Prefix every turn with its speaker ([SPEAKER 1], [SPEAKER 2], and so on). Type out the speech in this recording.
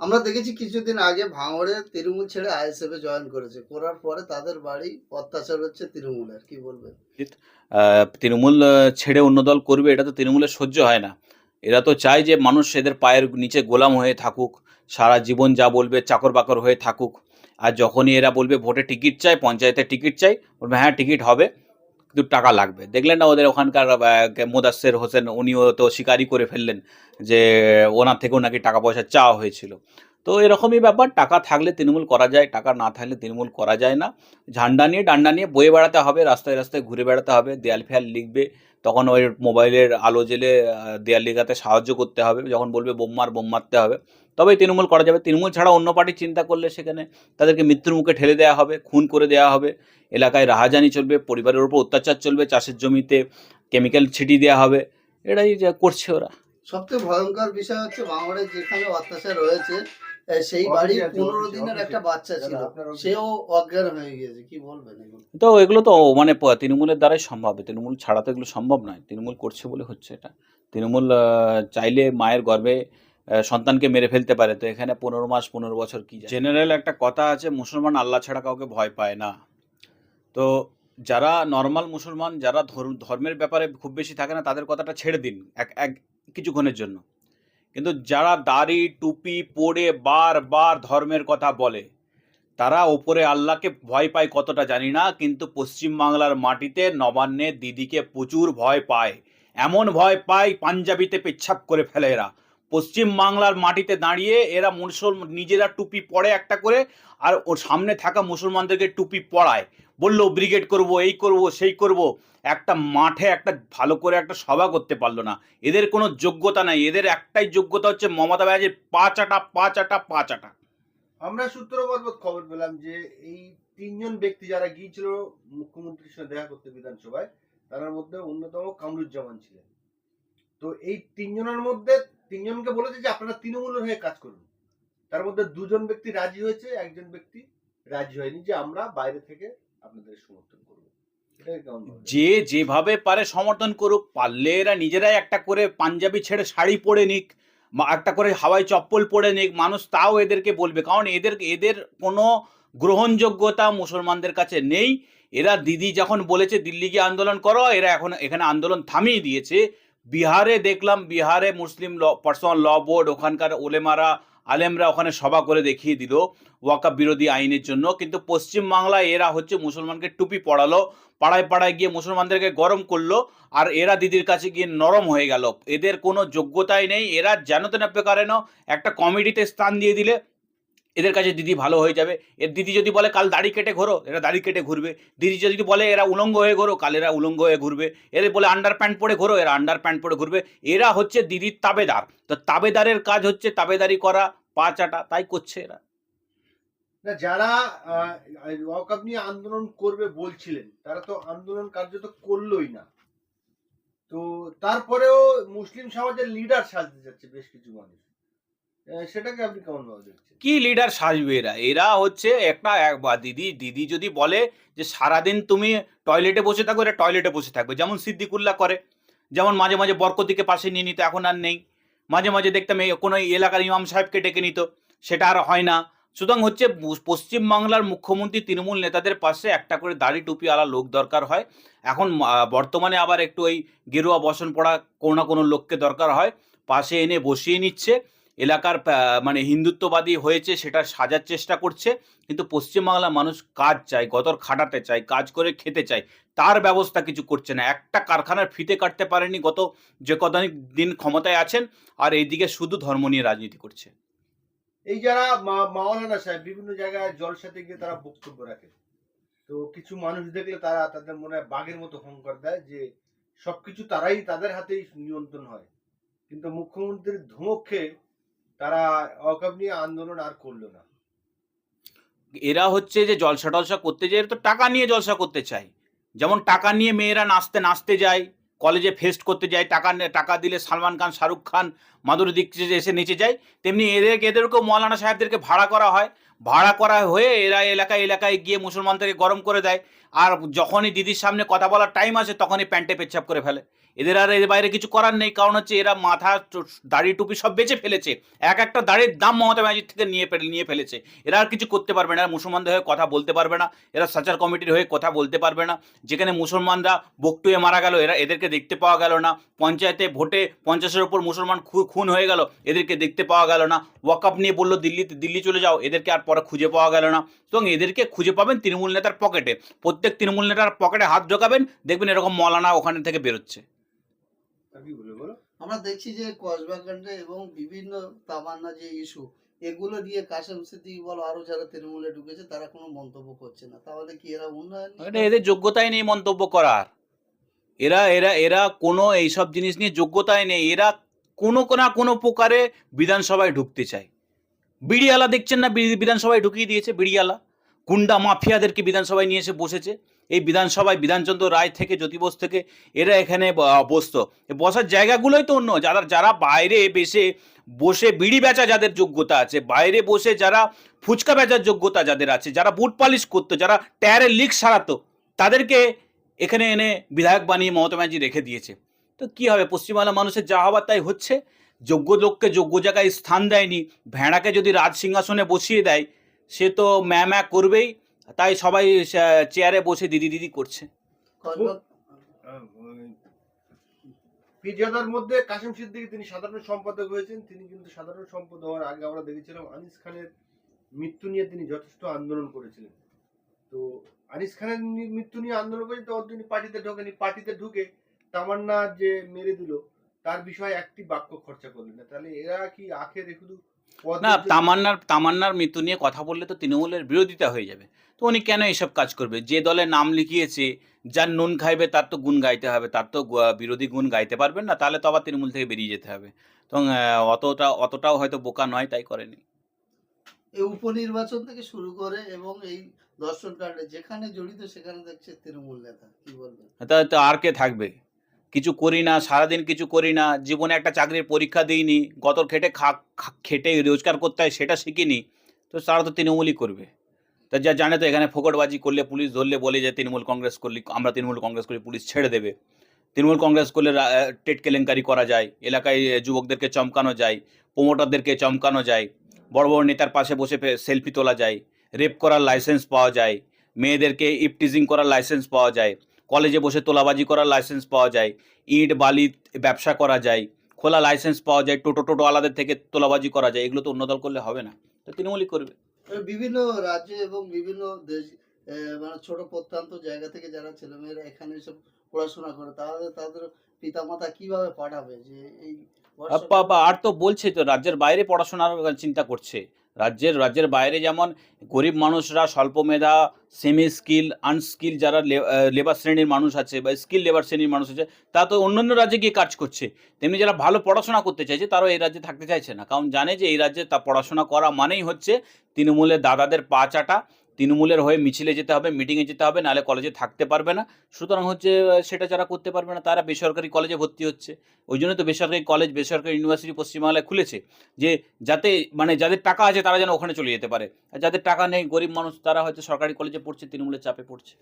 [SPEAKER 1] আমরা দেখেছি কিছুদিন আগে ভাঙড়ে তৃণমূল ছেড়ে আইএসএফ এ জয়েন করেছে। করার পরে তাদের বাড়ি অত্যাচার হচ্ছে তৃণমূলের। কি বলবেন?
[SPEAKER 2] তৃণমূল ছেড়ে অন্য দল করবে, এটা তো তৃণমূলের সহ্য হয় না। এরা তো চায় যে মানুষ এদের পায়ের নিচে গোলাম হয়ে থাকুক, সারা জীবন যা বলবে চাকর বাকর হয়ে থাকুক। আর যখনই এরা বলবে, ভোটে টিকিট চাই, পঞ্চায়েতে টিকিট চাই, বলবে হ্যাঁ টিকিট হবে। কিন্তু টাকা লাগবে। দেখলেন না ওদের ওখানকার আহ, মোদাস্সের হোসেন উনিও তো স্বীকারই করে ফেললেন যে ওনার থেকেও নাকি টাকা পয়সা চাওয়া হয়েছিল। তো এরকমই ব্যাপার টাকা থাকলে তৃণমূল করা যায় টাকা না থাকলে তৃণমূল করা যায় না। ঝান্ডা নিয়ে ডান্ডা নিয়ে বয়ে বেড়াতে হবে রাস্তায় রাস্তায় ঘুরে বেড়াতে হবে দেয়াল ফেয়াল লিখবে তখন ওই মোবাইলের আলো জেলে দেয়াল লিখাতে সাহায্য করতে হবে যখন বলবে বোম মার বোম মারতে হবে। তবেই তৃণমূল করা যাবে। তৃণমূল ছাড়া অন্য পার্টি চিন্তা করলে সেখানে তাদেরকে মৃত্যুর মুখে ঠেলে দেওয়া হবে খুন করে দেওয়া হবে। এলাকায় রাহাজানি চলবে পরিবারের উপর অত্যাচার চলবে চাষের জমিতে কেমিক্যাল ছিটিয়ে দেওয়া হবে। এটাই যা করছে ওরা।
[SPEAKER 1] সবথেকে ভয়ঙ্কর বিষয় হচ্ছে ভাঙড়ে যেখানে অত্যাচার রয়েছে সেই বাড়ি
[SPEAKER 3] অফিসে আছে,
[SPEAKER 1] পনেরো দিনের একটা বাচ্চা ছিল। সেও অজ্ঞান হয়ে গিয়েছে কি বলবেন
[SPEAKER 2] তো এগুলো তো মানে তৃণমূলের দ্বারাই সম্ভব। তৃণমূল ছাড়া তো এগুলো সম্ভব নয়। তৃণমূল করছে বলে হচ্ছে এটা। তৃণমূল চাইলে মায়ের গর্ভে আহ, সন্তানকে মেরে ফেলতে পারে। তো এখানে পনেরো মাস, পনেরো বছর কি জেনারেল একটা কথা আছে, মুসলমান আল্লাহ ছাড়া কাউকে ভয় পায় না। তো যারা নর্মাল মুসলমান, যারা ধর্ম- ধর্মের ব্যাপারে খুব বেশি থাকে না, তাদের কথাটা ছেড়ে দিন এক এক কিছুক্ষণের জন্য। কিন্তু যারা দাড়ি, টুপি পরে বারবার ধর্মের কথা বলে, তারা ওপরে আল্লাহকে ভয় পায় কতটা জানি না, কিন্তু পশ্চিম বাংলার মাটিতে নবান্নে দিদিকে প্রচুর ভয় পায়। এমন ভয় পায়, পাঞ্জাবিতে পেচ্ছাপ করে ফেলে এরা। পশ্চিম বাংলার মাটিতে দাঁড়িয়ে এরা মুসল নিজেরা টুপি পরে একটা করে, আর ওর সামনে থাকা মুসলমানদেরকে টুপি পড়ায় বলল, ব্রিগেড করব, এই করব, সেই করব। একটা মাঠে একটা ভালো করে একটা সভা করতে পারল না। এদের কোনো যোগ্যতা নাই। এদের একটাই যোগ্যতা হচ্ছে মমতা ব্যানার্জির পাঁচ আটা পাঁচ আটা পাঁচ আটা
[SPEAKER 3] আমরা সূত্র খবর পেলাম যে, এই তিনজন ব্যক্তি যারা গিয়েছিল মুখ্যমন্ত্রীর সঙ্গে দেখা করতে বিধানসভায় তার মধ্যে অন্যতম কামরুজ্জামান ছিলেন। তো এই তিনজনের মধ্যে তিনজনকে বলেছে যে আপনারা তৃণমূলের হয়ে কাজ করুন। তার মধ্যে দুজন ব্যক্তি রাজি হয়েছে, একজন ব্যক্তি রাজি হয়নি যে আমরা বাইরে থেকে আপনাদের সমর্থন করব।
[SPEAKER 2] যে যেভাবে পারে সমর্থন করুক, পারলে এরা নিজেরাই একটা করে পাঞ্জাবি ছেড়ে শাড়ি পরে নিক একটা করে হাওয়াই চপ্পল পরে নিক, মানুষ তাও এদেরকে বলবে। কারণ এদের এদের কোনো গ্রহণযোগ্যতা মুসলমানদের কাছে নেই। এরা দিদি যখন বলেছে দিল্লি গিয়ে আন্দোলন করো, এরা এখন, এখানে আন্দোলন থামিয়ে দিয়েছে। বিহারে দেখলাম, বিহারে মুসলিম ল পার্সোনাল ল বোর্ড ওখানকার ওলেমারা, আলেমরা ওখানে সভা করে দেখিয়ে দিল ওয়াকাব বিরোধী আইনের জন্য। কিন্তু পশ্চিম বাংলায় এরা হচ্ছে মুসলমানকে টুপি পড়ালো পাড়ায় পাড়ায় গিয়ে মুসলমানদেরকে গরম করল আর এরা দিদির কাছে গিয়ে নরম হয়ে গেল। এদের কোনো যোগ্যতাই নেই, এরা যেন তেন একটা কমিটিতে স্থান দিয়ে দিলে এদের কাছে দিদি ভালো হয়ে যাবে। এর দিদি যদি বলে, কাল দাড়ি কেটে ঘোরো, এরা দাড়ি কেটে ঘুরবে। দিদি যদি বলে, এরা উলঙ্গ হয়ে ঘোরো, কাল এরা উলঙ্গ হয়ে ঘুরবে। এদের বলে, আন্ডার প্যান্ট পরে ঘোরো, এরা আন্ডার প্যান্ট পরে ঘুরবে। এরা হচ্ছে দিদির তাবেদার। তো তাবেদারের কাজ হচ্ছে তাবেদারি করা, পা চাটা, তাই করছে এরা।
[SPEAKER 3] যারা ওয়াকআপ নিয়ে আন্দোলন করবে বলছিলেন, তারা তো আন্দোলন কার্যত করলোই না। তো তারপরেও মুসলিম সমাজের লিডার সাজতে যাচ্ছে বেশ কিছু মানুষ। সেটাকে আপনি কেমন ভাবে
[SPEAKER 2] কি লিডার সাজবে এরা? এরা হচ্ছে একটা দিদি দিদি যদি বলে যে সারাদিন তুমি টয়লেটে বসে থাকো, এরা টয়লেটে বসে থাকবে। যেমন সিদ্দিকুল্লাহ করে, যেমন মাঝে মাঝে বরকতিকে পাশে নিয়ে নিত, এখন আর নেই। মাঝে মাঝে দেখতাম কোনো এলাকার ইমাম সাহেবকে ডেকে নিত, সেটা আর হয় না। সুতরাং হচ্ছে পশ্চিমবাংলার মুখ্যমন্ত্রী তৃণমূল নেতাদের পাশে একটা করে দাড়ি টুপি আলা লোক দরকার হয়। এখন বর্তমানে আবার একটু ওই গেরুয়া বসন পড়া কোনো না কোনো লোককে দরকার হয়। পাশে এনে বসিয়ে নিচ্ছে। এলাকার মানে হিন্দুত্ববাদী হয়েছে সেটা সাজার চেষ্টা করছে, কিন্তু পশ্চিমবাংলার মানুষ কাজ চায়, গদর খাটাতে চায়, কাজ করে খেতে চায়, তার ব্যবস্থা কিছু করছে না। একটা কারখানার ফিতে কাটতে পারেনি গত যে কদিন দিন ক্ষমতায় আছেন, আর এইদিকে শুধু ধর্ম নিয়ে রাজনীতি করছে।
[SPEAKER 3] এই যারা মাওলানা সাহেব, বিভিন্ন জায়গায় জলসাতে গিয়ে তারা বক্তব্য রাখে তো কিছু মানুষ দেখলে তারা তাদের মনে হয় বাঘের মতো অহংকার দেয় যে, সবকিছু তারাই তাদের হাতেই নিয়ন্ত্রণ হয়। কিন্তু মুখ্যমন্ত্রীর ধমক খেয়ে তারা নিয়ে আন্দোলন আর করল না।
[SPEAKER 2] এরা হচ্ছে যে জলসা টলসা করতে যায় তো টাকা নিয়ে জলসা করতে চায়। যেমন টাকা নিয়ে মেয়েরা নাচতে নাচতে যায়, কলেজে ফেস্ট করতে যায়, টাকা টাকা দিলে সালমান খান, শাহরুখ খান মাধুরী দীক্ষিত এসে নেচে যায়, তেমনি এদের এদেরকেও মৌলানা সাহেবদেরকে ভাড়া করা হয়। ভাড়া করা হয়ে এরা এলাকায় এলাকায় গিয়ে মুসলমানদেরকে গরম করে দেয়। আর যখনই দিদির সামনে কথা বলার টাইম আসে, তখনই প্যান্টে পেচ্ছাপ করে ফেলে। এদের আর এর বাইরে কিছু করার নেই, কারণ হচ্ছে এরা মাথা দাড়ি, টুপি সব বেচে ফেলেছে। এক একটা দাড়ির দাম মমতা ব্যানার্জির থেকে নিয়ে নিয়ে ফেলেছে। এরা আর কিছু করতে পারবে না মুসলমানদের হয়ে কথা বলতে পারবে না, এরা সাচার কমিটির হয়ে কথা বলতে পারবে না। যেখানে মুসলমানরা বকটুয়ে মারা গেল, এরা এদেরকে দেখতে পাওয়া গেল না। পঞ্চায়েতে ভোটে পঞ্চাশের ওপর মুসলমান খুন হয়ে গেল, এদেরকে দেখতে পাওয়া গেল না। ওয়াকআপ নিয়ে বলল, দিল্লিতে, দিল্লি চলে যাও। এদেরকে আর পরে খুঁজে পাওয়া গেল না। এবং এদেরকে খুঁজে পাবেন তৃণমূল নেতার পকেটে। প্রত্যেক তৃণমূল নেতার পকেটে হাত ঢোকাবেন দেখবেন এরকম মলানা ওখানে থেকে বেরোচ্ছে।
[SPEAKER 1] আমরা দেখছি যে কসবাকাণ্ডে এবং বিভিন্ন তামান্না যে ইস্যু এগুলো দিয়ে কাশেম সিদ্দিকি বলো আরও যারা তৃণমূলে ঢুকেছে তারা কোনো মন্তব্য করছে না। তাহলে কি এরা উন্নয়ন নিয়ে
[SPEAKER 2] এটা এদের যোগ্যতাই নেই মন্তব্য করার। এরা এরা এরা কোনো এইসব জিনিস নিয়ে যোগ্যতাই নেই। এরা কোনো না কোনো প্রকারে বিধানসভায় ঢুকতে চায়। বিড়িয়ালা দেখছেন না বিধানসভায় ঢুকিয়ে দিয়েছে বিড়িয়ালা গুন্ডা মাফিয়াদেরকে বিধানসভায় নিয়ে এসে বসেছে। এই বিধানসভায় বিধানচন্দ্র রায় থেকে, জ্যোতিবোস থেকে এরা এখানে বসতো বসার জায়গাগুলোই তো অন্য। যারা যারা বাইরে বেসে বসে বিড়ি বেচা যাদের যোগ্যতা আছে, বাইরে বসে যারা ফুচকা বেচার যোগ্যতা যাদের আছে, যারা বুট পালিশ করতো, যারা টায়ারের লিক সারাতো, তাদেরকে এখানে এনে বিধায়ক বানিয়ে মমতা ব্যানার্জি রেখে দিয়েছে। তো কি হবে? পশ্চিমবাংলার মানুষের যা হবার তাই হচ্ছে। যোগ্য লোককে যোগ্য জায়গায় স্থান দেয়নি। ভেড়াকে যদি রাজ সিংহাসনে বসিয়ে দেয় সে তো ম্যা ম্যা করবেই, তাই সবাই চেয়ারে বসে দিদি দিদি করছে।
[SPEAKER 3] পিজিয়াদার মধ্যে কাশিম সিদ্দিকী তিনি সাধারণ সম্পাদক হয়েছেন, তিনি কিন্তু সাধারণ সম্পাদক হওয়ার আগে আমরা দেখেছিলাম আনিস খানের মৃত্যু নিয়ে তিনি যথেষ্ট আন্দোলন করেছিলেন। তো আনিস খানের মৃত্যু নিয়ে আন্দোলন করেন তখন তিনি পার্টিতে ঢোকেনি পার্টিতে ঢুকে তামান্না যে মেরে দিল, তার বিষয়ে একটি বাক্য খরচা করলেন না। তাহলে এরা কি আখের শুধু
[SPEAKER 2] না তামান্নার তামান্নার মৃত্যু নিয়ে কথা বললে তো তৃণমূলের বিরোধিতা হয়ে যাবে। তো উনি কেন এসব কাজ করবে? যে দলে নাম লিখিয়েছে যার নুন খাইবে তার তো গুণ গাইতে হবে তার তো বিরোধী গুণ গাইতে পারবেন না তাহলে তো আবার তৃণমূল থেকে বেরিয়ে যেতে হবে। তো আহ, অতটা অতটাও হয়তো বোকা নয় তাই করেনি।
[SPEAKER 1] এই উপনির্বাচন থেকে শুরু করে এবং এই দর্শন কাণ্ডে যেখানে জড়িত সেখানে দেখছে তৃণমূল নেতা কি বলবেন?
[SPEAKER 2] তো আর কে থাকবে? কিছু করি না, সারাদিন কিছু করি না, জীবনে একটা চাকরির পরীক্ষা দিইনি গত খেটে খা, খা- খেটে রোজগার করতে হয় সেটা শিখিনি, তো তারা তো তৃণমূলই করবে। তা যা জানে তো এখানে ফোকটবাজি করলে পুলিশ ধরলে বলে যে তৃণমূল কংগ্রেস করলে, আমরা তৃণমূল কংগ্রেস করি, পুলিশ ছেড়ে দেবে। তৃণমূল কংগ্রেস করলে টেট কেলেঙ্কারি করা যায়, এলাকায় যুবকদেরকে চমকানো যায়, প্রমোটারদেরকে চমকানো যায়, বড় বড় নেতার পাশে বসে সেলফি তোলা যায়, রেপ করার লাইসেন্স পাওয়া যায়, মেয়েদেরকে ইপটিজিং করার লাইসেন্স পাওয়া যায় কলেজে বসে তোলাবাজি করার লাইসেন্স পাওয়া যায় ইট বালি ব্যবসা করা যায় খোলা লাইসেন্স পাওয়া যায় টোটো টোটো আলাদা থেকে তোলাবাজি করা যায় এগুলো তো অন্য দল করলে হবে না। তো তৃণমূলই করবে।
[SPEAKER 1] বিভিন্ন রাজ্যে এবং বিভিন্ন দেশ মানে ছোট প্রত্যন্ত জায়গা থেকে যারা ছেলেমেয়েরা এখানে এসব পড়াশোনা করে তাদের তাদের পিতামাতা কীভাবে পাঠাবে যে এই
[SPEAKER 2] আর তো বলছে তো রাজ্যের বাইরে পড়াশোনার চিন্তা করছে। রাজ্যের রাজ্যের বাইরে যেমন গরিব মানুষরা স্বল্প মেধা সেমি স্কিল আনস্কিল যারা লেবার শ্রেণির মানুষ আছে বা স্কিল লেবার শ্রেণির মানুষ আছে, তা তো অন্যান্য রাজ্যে গিয়ে কাজ করছে। তেমনি যারা ভালো পড়াশোনা করতে চাইছে তারাও এই রাজ্যে থাকতে চাইছে না। কারণ জানে যে এই রাজ্যে তা পড়াশোনা করা মানেই হচ্ছে তৃণমূলের দাদাদের পা চাটা তৃণমূলের হয়ে মিছিলে যেতে হবে মিটিংয়ে যেতে হবে, নাহলে কলেজে থাকতে পারবে না। সুতরাং হচ্ছে সেটা যারা করতে পারবে না, তারা বেসরকারি কলেজে ভর্তি হচ্ছে। ওই জন্য তো বেসরকারি কলেজ বেসরকারি ইউনিভার্সিটি পশ্চিমবাংলায় খুলেছে যে, যাতে মানে যাদের টাকা আছে, তারা যেন ওখানে চলে যেতে পারে। আর যাদের টাকা নেই, গরিব মানুষ, তারা হয়তো সরকারি কলেজে পড়ছে, তৃণমূলের চাপে পড়ছে।